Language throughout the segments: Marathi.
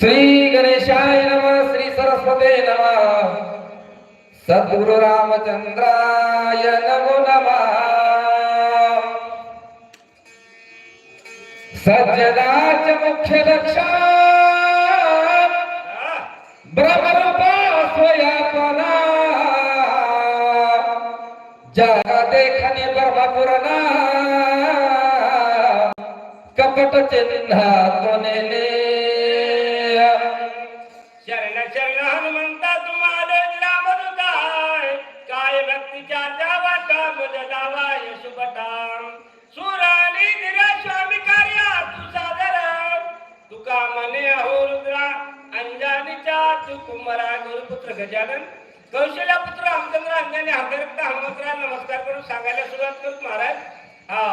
श्री गणेशाय नम श्री सरस्वते नम। सद्गुरु रामचंद्राय नमो नमः। सज्जनाच मुख्य लक्षण ब्रह्मरूपा स्वयापना जग देखणे ब्रह्मपुरणा। कपट चिन्हा नेले शरण तिच्या जावा काम जगावा लावा यशुबटाम सुरानी दिरा स्वामी कार्या तू सादर तुका मने अहो रुद्रा अंजानीच्या तू कुमारा गुरुपुत्र गजानन कौशल्या पुत्र रामचंद्र अंजानी हरदरक्त हनुमंतराव नमस्कार करून सांगायला सुरुवात करू महाराज हा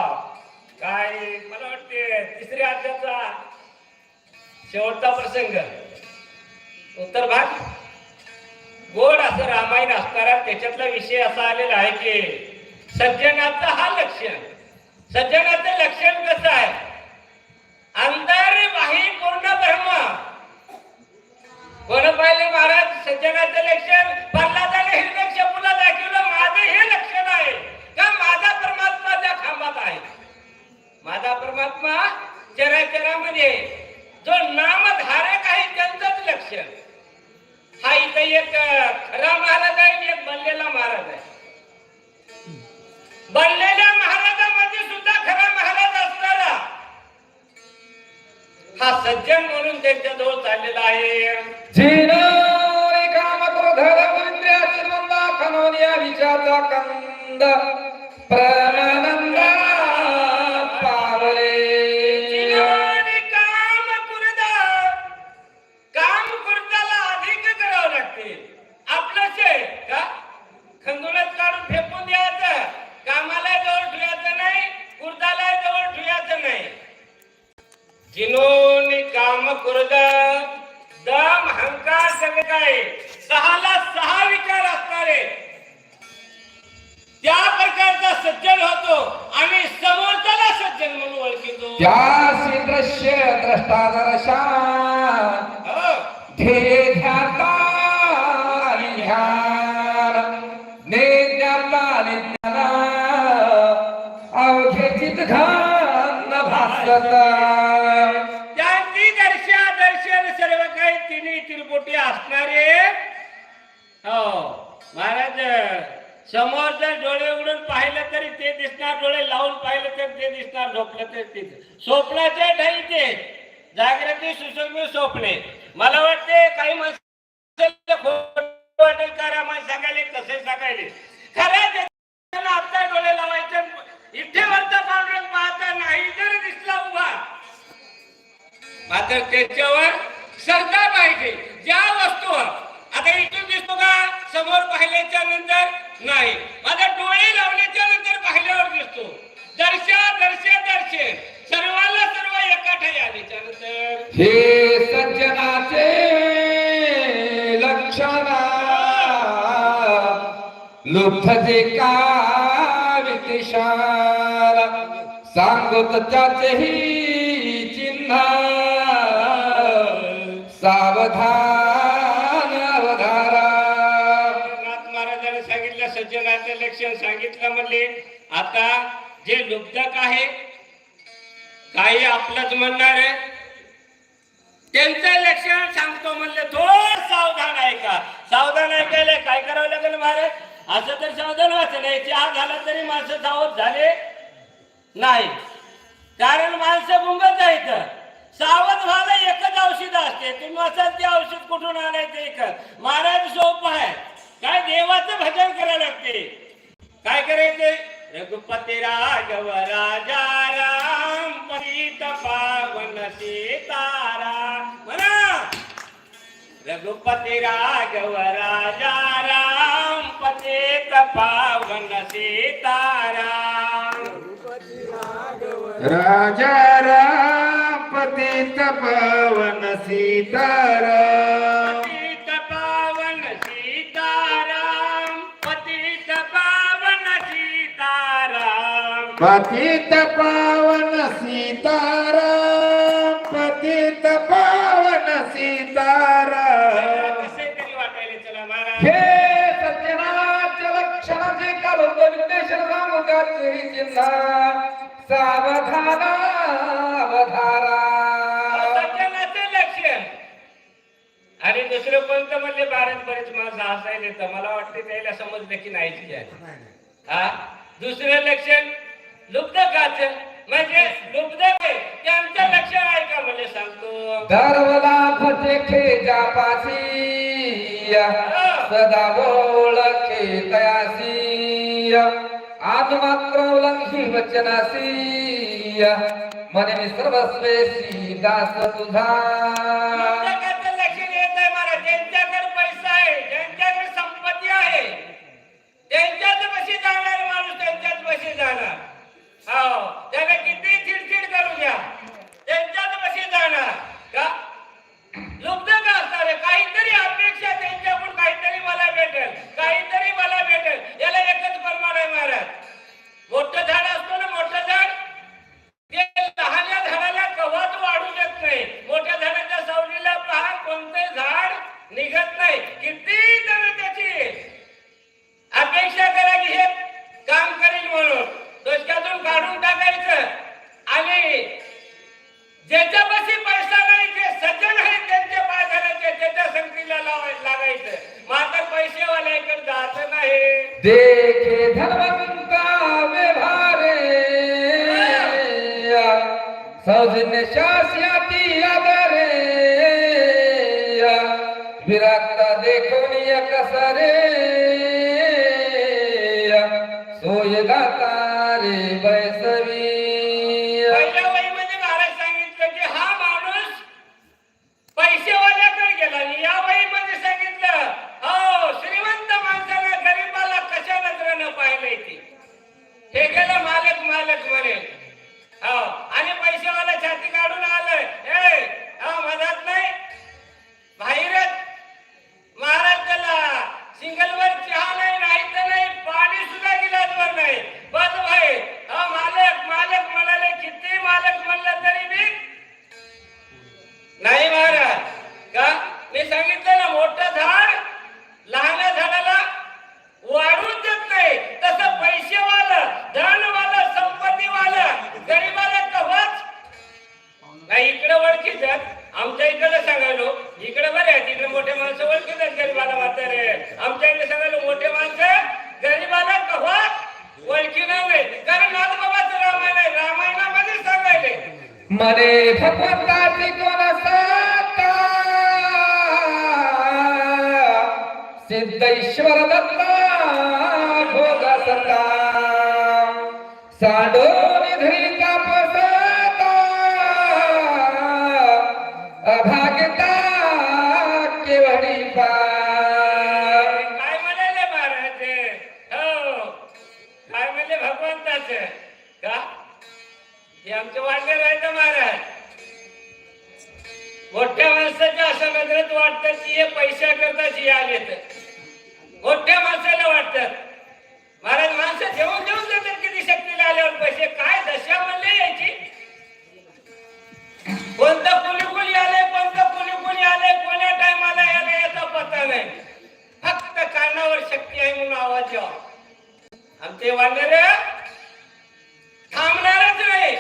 काय मला वाटते तिसऱ्या अध्याचा शेवटचा प्रसंग उत्तर भाग गोड असं रामायण असणारा त्याच्यातला विषय असा आलेला आहे की सज्जनाचं हा लक्षण. सज्जनाचं लक्षण कसं आहे? अंतर बाही पूर्ण ब्रह्म. कोण पाहिले महाराज? सज्जनाचं लक्षण? प्रल्हादाने हिरण्यकश्यपूला दाखवलं. माझं हे लक्षण आहे का माझा परमात्मा त्या खांबात आहे? माझा परमात्मा चराचरामध्ये. जो नामधारक आहे त्यांचंच लक्षण. हा इथं एक खरा महाराज आहे आणि एक बनलेला महाराज आहे. बनलेल्या महाराजामध्ये सुद्धा खरा महाराज असणारा. हा सज्जन म्हणून त्यांच्या जवळ चाललेला आहे. जिनारी काम क्रोध इंद्रियाची खनोनिया कंद. अवघे चित घान त्यांची दर्शा दर्शन सर्व काही तिन्ही तिरपुटी असणारे. हो महाराज समोर जर डोळे उघडून पाहिलं तरी ते दिसणार डोळे लावून पाहिलं तर ते दिसणार झोपलं तर ते स्वप्नाचे ढाई ते. जागृती सुसंगी स्वप्ने. मला वाटते काही माणसं खोटं वाटेल का रामायण सांगायले कसे सांगायले खरं आता डोळे लावायचे इथेवरचा पांडुरंग पाहता नाही जर दिसला उभा. मात्र त्याच्यावर श्रद्धा पाहिजे ज्या वस्तूवर. आता इथून दिसतो का? समोर पाहिल्याच्या नंतर नाही. आता डोळे लावल्याच्या नंतर पाहिल्यावर दिसतो. दर्शा दर्शा दर्शन सर्वांना सर्व एका ठाई आल्याच्यानंतर. हे सज्जनाचे लक्षणा. लुप्त जे का वितिशाल सांगत त्याचेही चिन्ह. सावधान अवधारा. नाथ महाराजांनी सांगितलं सज्जनाचे लक्षण सांगितलं म्हणले. आता जे लुब्धक आहे काही आपलंच म्हणणार आहे. त्यांचं लक्षण सांगतो म्हणले थोड सावधान आहे का? सावधान ऐकायला काय करावं लागेल महाराज? असं तर सावधान वाचलंय नाही चहा झाला तरी माणसं सावध झाले नाही. कारण माणसं गुंगत आहेत सावध व्हायला एकच औषध असते. तुम्ही असाल ते औषध कुठून आणायचं एक महाराज सोप आहे. काय देवाचं भजन करायला लागते? काय करायचे? रघुपती राघव राजा राम पतित पावन सीतारा म्हणा रघुपती राघव राजा पावन सीताराम राजा राम पतित पवन सीताराम पतित पावन सीताराम पतित पावन सीताराम पतित पावन सीताराम अवधारा आणि दुसरं कोणतं म्हणले भारत बरेच माणसं हसायले तर मला वाटते त्याला समजलं की नाही. हा? दुसरं लक्षण लुब्धकाच म्हणजे लुब्ध त्यांचं लक्षण ऐका म्हणजे सांगतो. दरवला फतेखे जापासी सदा ओळखे तयासी आज मात्र उल्लंघी वचनासी. मने मी सर्वस्वेसी दास तुझा. लुब्धकाचं लक्षण येत आहे महाराज ज्यांच्याकडे पैसा आहे ज्यांच्याकडे संपत्ती आहे त्यांच्याच बशी जाणार माणूस त्यांच्याच पशी जाणार. हो त्याला किती चिडचिड करू द्या. त्यांच्याच बशी जाणार. का? लुप्त का असणार काहीतरी अपेक्षा त्यांच्याकडून काहीतरी मला भेटेल काहीतरी मला भेटेल. याला एकच प्रमाण आहे महाराज. मोठं झाड असतो ना मोठं झाड? ते लहान झाडाला कवच वाढू देत नाही. मोठ्या ठेकेला मालक मालक म्हणे. हो आणि पैसेवाला छाती काढून आलं. ए हो मधात नाही? बाहेरच. महाराज त्याला सिंगलवर चहा नाही नाही तर नाही पाणी सुद्धा गिलासवर नाही. बस भाई. हा मालक मालक म्हणाले किती मालक म्हणलं तरी मी नाही महाराज. का? मी सांगितलं ना मोठं झाड लहान झाडाला वाढून देत नाही तसं पैसेवालं धनवालं संपत्तीवालं गरीबाला कवच नाही इकडे ओळखीतात आमच्या इकडे सांगायलो. इकडे बरे तिकडे मोठे माणसं ओळखीतात गरीबाला म्हातारे. आमच्या इकडे सांगायलो मोठे माणसं गरीबाला कव्हा ओळखी नाही. कारण नाथबाबाचं रामायण आहे. रामायणामध्ये सांगायले. मरे भगवंताची कोण साता सिद्धेश्वर दत्ता भोग सता साडो निधरी कापसता अभागता केवडी पा काय म्हणाले महाराज? हो. काय म्हणले भगवंताच? का? हे आमचं वाढलं राहायचं महाराज? मोठ्या माणसाच्या असं नजरेत वाटतं की हे पैसा करताच हे आले तर मोठ्या माणसाला वाटतात महाराज माणसं देऊन देऊन जातात किती शक्तीला आल्यावर पैसे. काय दशा म्हणले याची? कोणतं कुणी कुणी आले कोणतं कुणी कुणी आले कोण्या टायमाला आले याचा पत्ता नाही. फक्त कानावर शक्ती आहे म्हणून आवाज यावा आमचे वाढणारे थांबणारच नाही.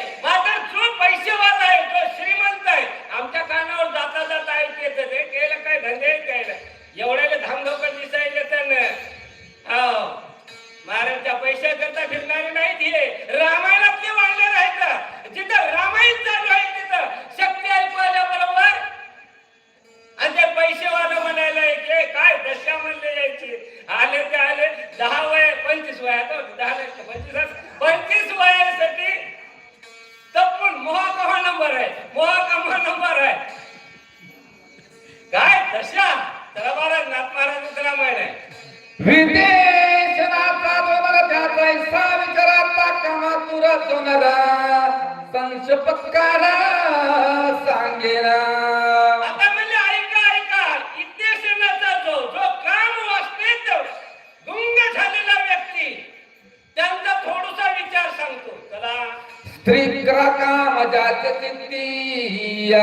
त्रिक्रकामजात कितीय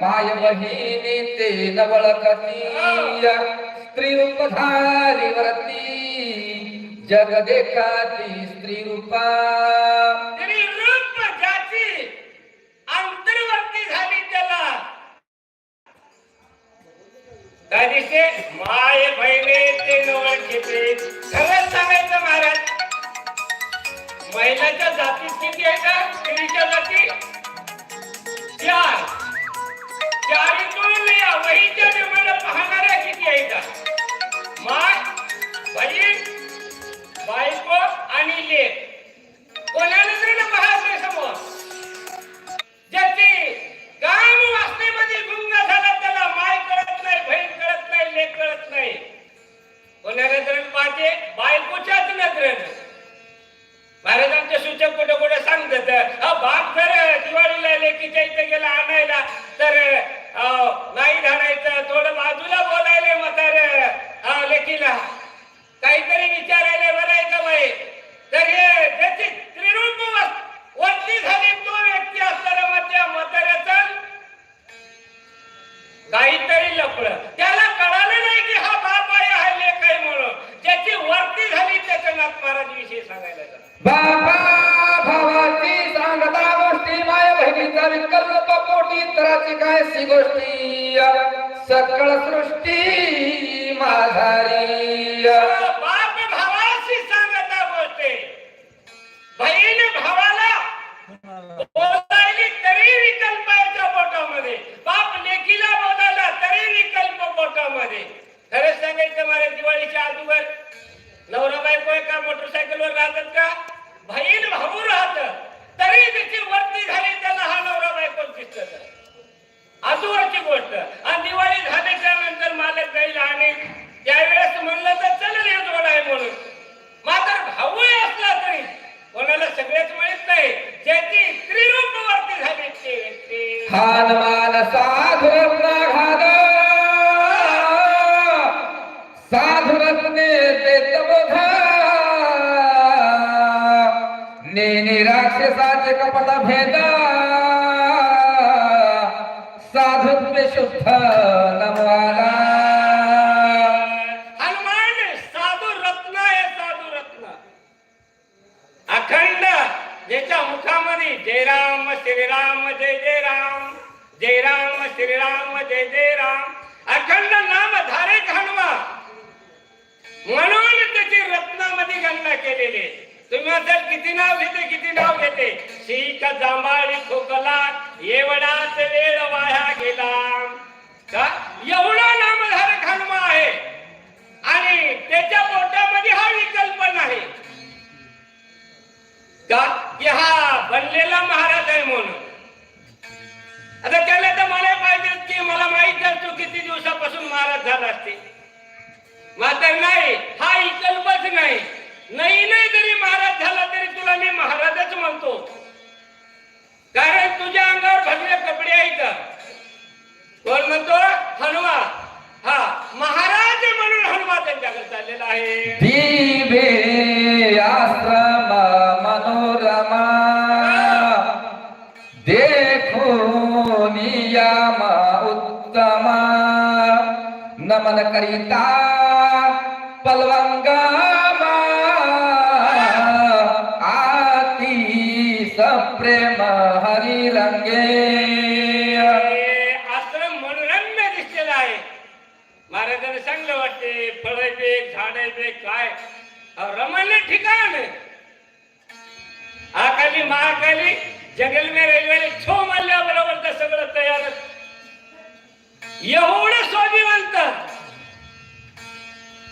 माय ते नवळकतीय स्त्री रूपधारी वरती जग देखाती झाली माय बहिणी ते नवळ खरं सांगायचं महाराज महिलांच्या जाती किती आहे का? स्त्रीच्या जाती? चार. चार वहीच्या विमान पाहणाऱ्या किती आहे का? माय बहीण बायको आणि लेख कोणाला जण पाहते समोर? ज्याची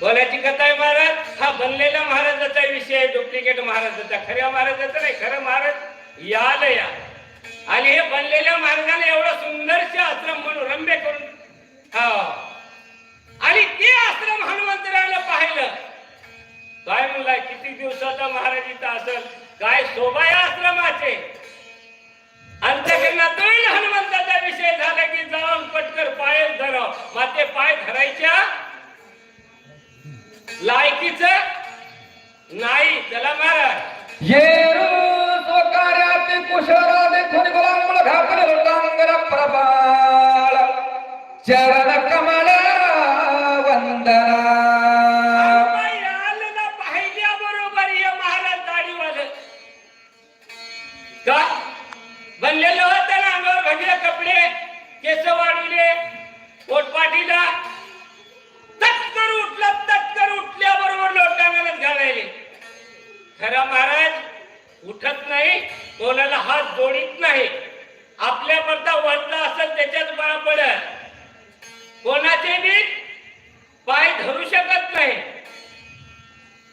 बोलायची कथा आहे महाराज. हा बनलेल्या महाराजाचा विषय आहे डुप्लिकेट महाराजाचा. खऱ्या महाराजाचा नाही खरं महाराज याल या आणि हे बनलेल्या महाराजाने एवढा सुंदरशे आश्रम म्हणून रंबे करून आणि ते आश्रम हनुमंतरायला पाहिलं. काय म्हणलाय किती दिवसाचा महाराज इथं असल? काय शोभा या आश्रमाचे अंतकरणातून हनुमंताचा विषय झाला की जाऊन पटकर पाय धराव. माते पाय धरायच्या लायकीच नाही त्याला मारा. येरू स्वकार्याचे कुशल देखून गुलाम घातले होतांगर प्रबाळ. चरण कमल वंदना. पाहिल्या बरोबर हे महाराज दाढीवाले. का? बनलेलं होतं ना अंगावर भगले कपडे केस वाढविले पोटपाठीला तत्कर उठलं तत् तत्कर उठल्याबरोबर लोटांगणच घालायले. खरा महाराज उठत नाही कोणाला हात जोडीत नाही. आपल्या पडता वडला असेल त्याच्यात बळा पडत कोणाचे बी पाय धरू शकत नाही.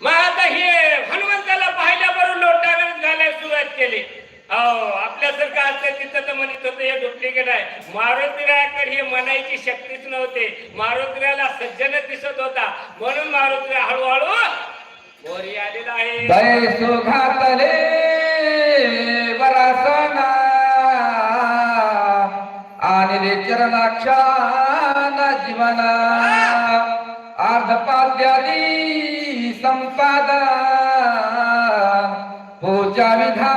मग आता हे हनुमंताला पाहिल्याबरोबर लोटांगणच घालायला सुरुवात केली. हो आपल्यासारखं असतं तिथं तर म्हणत होतं हे डुप्लिकेट आहे. मारुतीरायाकडे हे म्हणायची शक्तीच नव्हते. मारुतीरायाला सज्जन दिसत होता. म्हणून मारुतीरा हळूहळू मोरी आलेला आहे. दैसो घातले आणि चरणाक्षान जीवना. अर्धपाद्यादी संपादा. पूजा विधान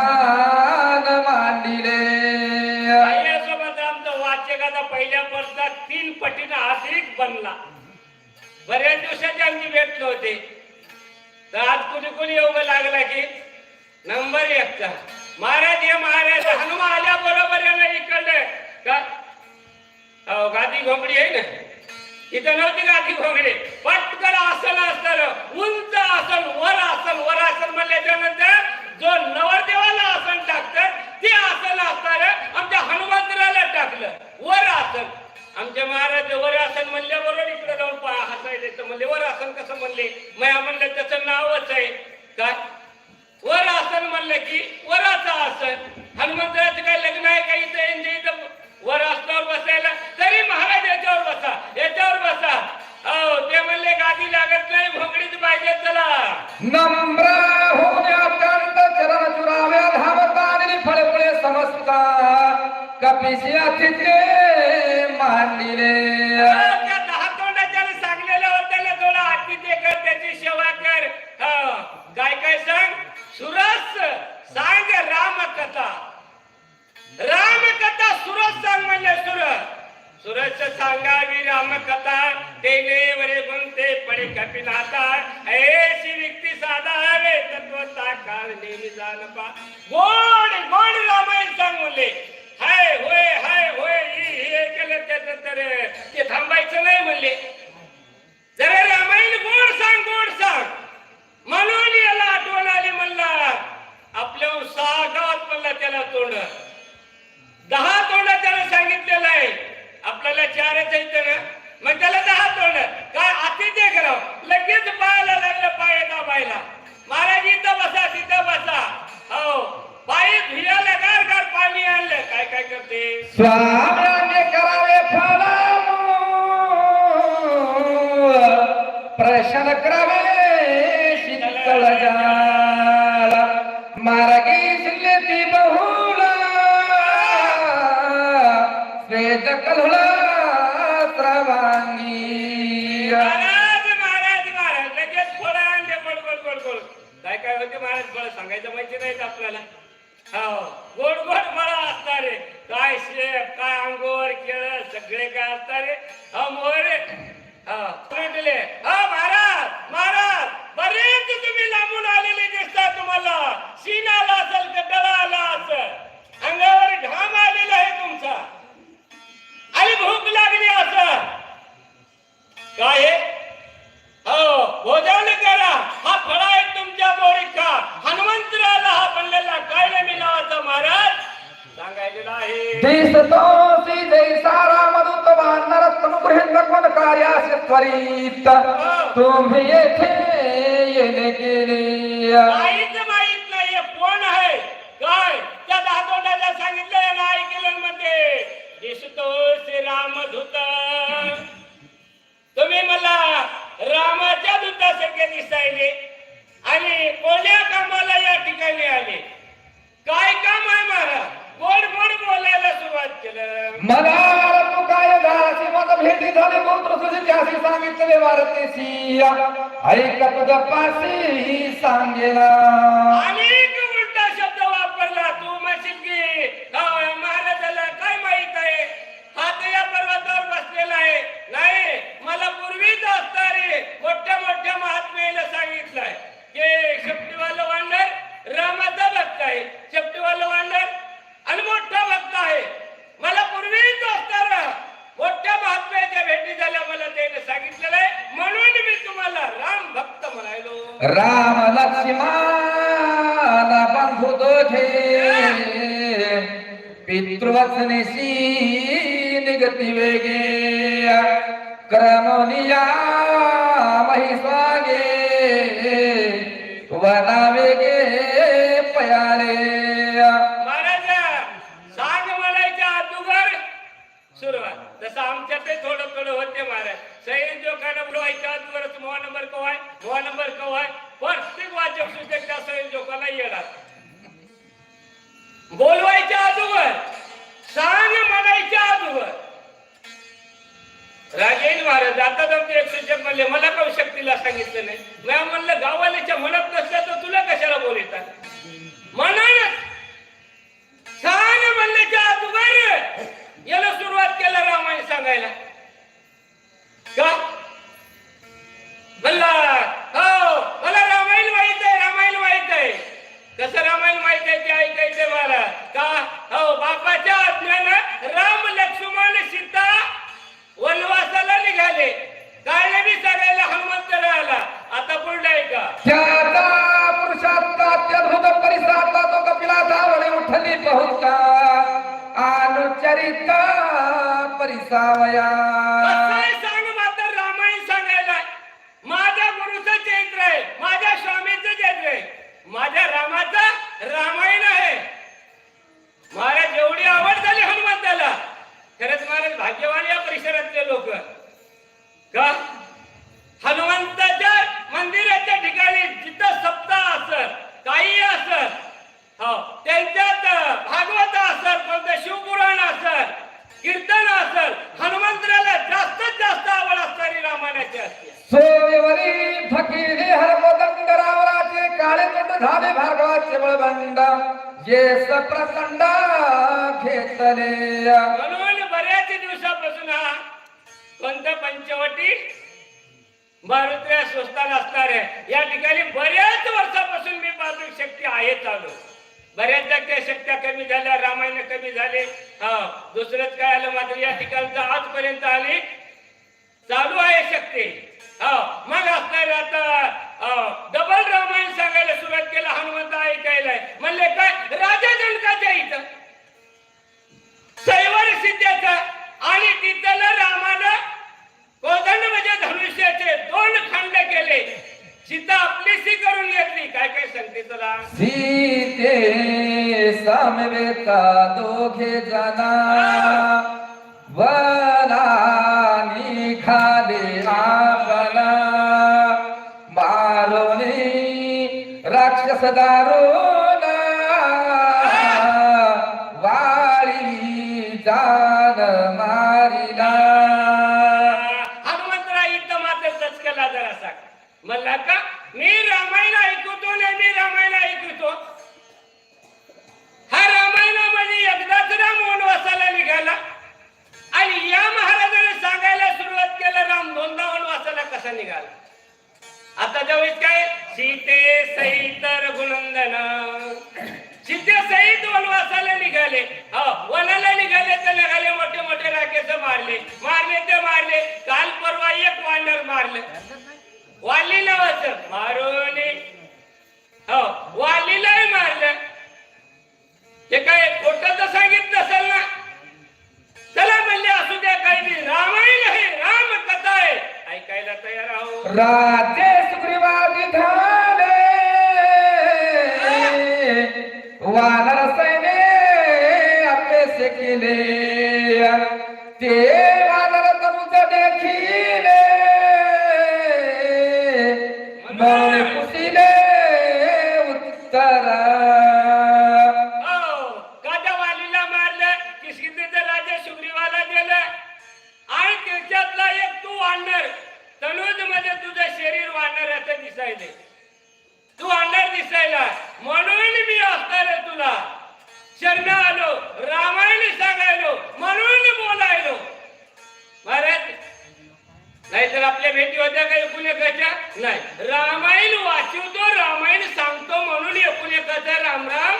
बऱ्याच दिवसाची आमची भेट होते. तर आज कुणी कुणी योग लागला की नंबर एकचा महाराज हे महाराज हनुमान आल्या बरोबर यानं इकडलं. का? गादी घोंगडी आहे ना? इथं नव्हती गादी घोंगडी. पटकन आसन असतं उंच आसन वर आसन वर आसन म्हणल्याच्या नंतर जो नवरदेवाला आसन टाकतं ते आसन असणार आमच्या हनुमंतराला टाकलं. वर आसन. आमच्या महाराज वर आसन म्हणल्याबरोबर इकडे जाऊन पहा हसायले तर म्हणले वर आसन कसं म्हणले? मया म्हणलं त्याचं नावच आहे. काय वर आसन म्हणलं की वराचं आसन. हनुमंतराचं काय लग्न आहे काही इथं? इथं वर आसनावर बसायला. गावात त्याला तोंड? दहा तोंड त्याला सांगितलेलं आहे. आपल्याला चारच आहेत ना? मग त्याला दहा तोंड. काय अतिथ्य करावं लगेच पायाला लागलं पाय दाबायला. महाराज इथं बसा तिथं बसा. हो. पाय धुयाला गार गार पाणी आणलं. काय काय करते? स्वामी करावे फळ प्रशन करावे. काय होते महाराज? मला सांगायचं माहिती नाही आपल्याला? हो. गोड गोड मला असणार रे काय शेप काय अंगोर केळ सगळे काय असणार रे हा मोहरे मला काय दासी माझा भेटी झाले गोत्र तुझे त्यासी सांगितले वारते सिया. ऐक तुझ्या पाशी सांगेला अनेक उलटा शब्द वापरला तू म्हणशील की गावाला महाराजाला काय माहीत आहे? हा तर या पर्वतावर बसलेला आहे. नाही मला पूर्वीच असणारे मोठ्या मोठ्या महात्म्याला सांगितलंय की शेपटीवालं वांडर रामाचा भक्त आहे. शेपटीवालं वांडर आणि मोठा भक्त आहे. मला पूर्वीच असणार मोठ्या महात्म्याच्या भेटी झाल्या मला त्याने सांगितलेलं आहे. म्हणून मी तुम्हाला राम भक्त म्हणायलो. राम लक्ष्मण बंधू दोघे पितृवचनेशी निगती वेगे. क्रमनिया मही स्वागे वना वेगे तसं आमच्या ते थोडं थोडं होते महाराज. सैन जो काय बोलवायच्या अगोदरच मोहा नंबर कव आहे? मोहा नंबर कव आहे? प्रत्येक वाचक सुद्धा त्या सैन जोकाला येणार. बोलवायच्या आजूवर. सांग म्हणायच्या आजूवर. राजेन महाराज आता तुमचे एक शिक्षक म्हणले मला करू शक्तीला सांगितलं नाही? मी म्हणलं गावाल्याच्या म्हणत नसल्या तर तुला कशाला बोलतात म्हणून सांग म्हणल्याच्या अगोदर याला सुरुवात केला रामायण सांगायला. का? बल्ला हो मला रामायण माहीत आहे रामायण माहीत आहे. कसं रामायण माहीत आहे ते ऐकायचंय मला. का? हो बापाच्या आज्ञानं ಕಾವಯಾ रावराचे झाले भार्गवाचे बळबंड येस प्रचंड घेतले म्हणून बऱ्याच दिवसापासून हा पंत पंचवटी भारतीय स्वस्तात असणार आहे. या ठिकाणी बऱ्याच वर्षापासून मी पाहतो शक्ती आहे चालू. बऱ्याचदा त्या शक्त्या कमी झाल्या रामायण कमी झाले. हा दुसरंच काय आलं मात्र या ठिकाणचं आजपर्यंत आली. चालू आहे शक्ती. हा मग असणार आता डबल रामायण सांगायला सुरुवात केलं हनुमंत ऐकायलाय म्हणले काय? राजा जनकाच्या इथं. सैवर सिद्ध्याचा आणि तिथलं रामानं कोदंड म्हणजे धनुष्याचे दोन खंड केले. सीता आपलीशी करून घेतली. काय काय सांगते तुला? सीते समवेता दोघे जना वाळी जान मारिला हनुमंतरा इथं मात्र दचकला जरा सांग म्हणला का मी रामायण ऐकतो नाही मी रामायण ऐकतो हा रामायणामध्ये एकदाच राम वनवासाला निघाला आणि या महाराजाने सांगायला सुरुवात केलं राम दोनदा वनवासाला कसा निघाला आता ज्यावेळेस काय? सीते सहित रघुनंदन. सीते सहित वनवासाला निघाले. हो वनाला निघाले तर निघाले मोठे मोठे राकेश मारले. मारले ते मारले. काल परवा एक वानर मारले. वाली नावाच मारून हो वालीलाही मारलं. हे काय खोट तर सांगितलं नसेल ना? चला म्हणले असू द्या काही रामायण आहे. राम कथा आहे. ऐकायला तयार आहो. रात काही एकूण एकाच्या नाही. रामायण वाचवतो रामायण सांगतो म्हणून एकूण एकाचा राम राम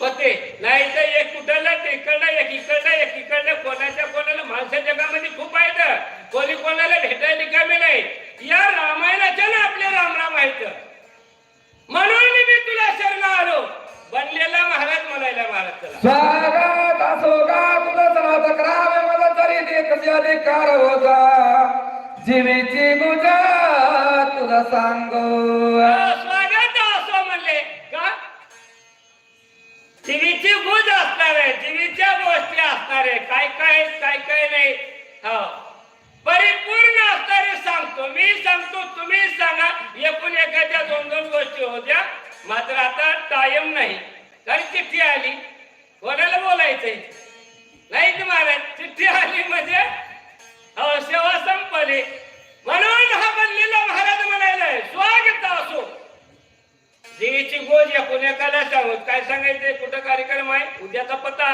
होते. नाही तर एक कुठलं इकडलं एक इकडलं एक इकडलं कोणाच्या कोणाला माणसं जगामध्ये खूप आहेत. कोणी कोणाला भेटायला कमी नाही. या रामायणाच्या ना आपले रामराम आहेत. म्हणून मी तुला शरण आलो बनलेला महाराज म्हणायला महाराज तुला स्वागत असो का तुझं सनात करावे मला तरी ते कसे अधिकार होता जीवीची मुजा तुला सांगो. स्वागत असं म्हणले. का? टीव्हीची गुज असणार आहे टीव्हीच्या गोष्टी असणार आहे. काय काय काय काय नाही. हो. परिपूर्ण असणारे सांगतो. मी सांगतो तुम्ही सांगा. एकूण एखाद्या दोन दोन गोष्टी होत्या मात्र आता टायम नाही. कारण चिठ्ठी आली. कोणाला बोलायचंय? नाही की महाराज चिठ्ठी आली म्हणजे सेवा संपली. म्हणून हा बनलेला महाराज म्हणायला स्वागत असो. देवीची गोज या पुण्याकाला सांगू काय सांगायचंय? कुठं कार्यक्रम आहे? उद्याचा पत्ता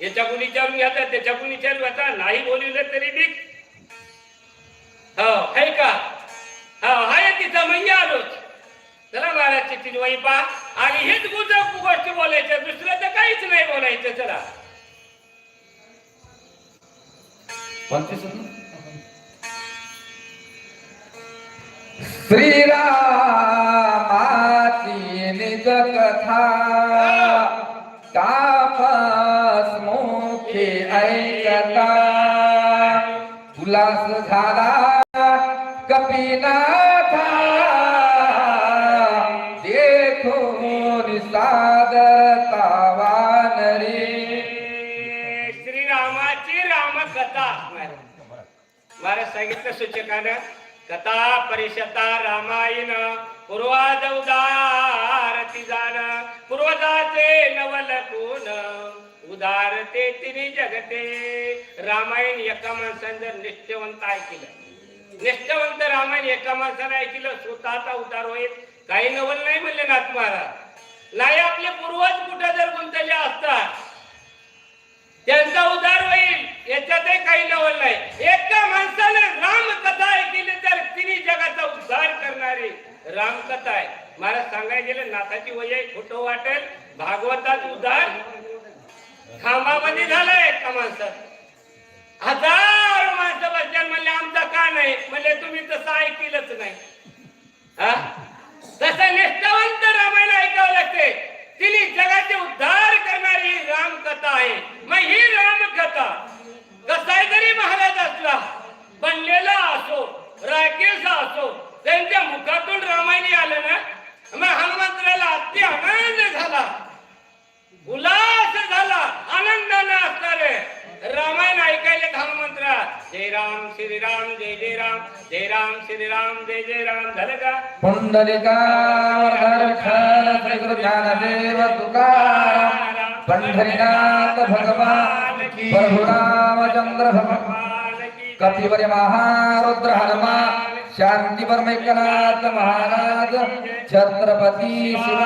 याच्या कुणी विचारून घ्यायचा त्याच्या कुणी विचारून घ्यायचा नाही बोलवलं तरी बी. हो आहे का? हो आहे तिथं म्हणजे आलोच. चला महाराज चिठ्ठी वही पहा आणि हेच गुज गोष्टी बोलायच्या दुसरं तर काहीच नाही बोलायचं चला. पंचवीस होत ना? श्रीरामाची निज कथा। तापस मुखे ऐकता। उल्हास झाला कपिनाथा। देखून सादरता वानरी। श्रीरामाची रामकथा. असणार महाराज सांगितलं सूचकानं? कथा परिषता रामायण पूर्वाज उदार ती जाण पूर्वजाचे नवल कोण उदारते तिने जगते. रामायण एका माणसाने जर निष्ठवंत ऐकलं. निष्ठवंत रामायण एका माणसाने ऐकलं स्वतःचा उदार होईल. काही नवल नाही म्हणले नाथ महाराज. नाही आपले पूर्वज कुठे जर गुंतले असतात? त्यांचा उदार होईल. याच्यातही काही नवल नाही. एका माणसाने रामकथा ऐकली तर तिने जगाचा उद्धार करणारी रामकथा आहे. मला सांगायला गेलं नाथाची वय आहे, खोटं वाटेल. भागवतात उद्धार खांबामध्ये झालाय एका माणसात. हजार माणसं बसल्यान म्हणले आमचा का नाही? म्हणले तुम्ही तसं ऐकलंच नाही. हा? तसं निष्ठावंत रामायण ऐकावं लागते. तिने जगाचे उद्धार करणारी ही रामकथा आहे. मग ही रामकथा कसाय जरी महाराज असला बनलेला असो राकेश असो त्यांच्या मुखातून रामायणी आलं ना मग हनुमंतराला अति आनंद झाला. उल्हास झाला आनंदाने असणारे रामायण ऐकायले मंत्र. जय राम श्रीराम जय जय राम जय राम श्रीराम जय जय राम. झालं का? ज्ञानदेव तुकाराम पंढरीनाथ भगवान प्रभु रामचंद्र भगवान कपिवर महारुद्र हनुमान शांती परमेकनाथ महाराज छत्रपती शिवा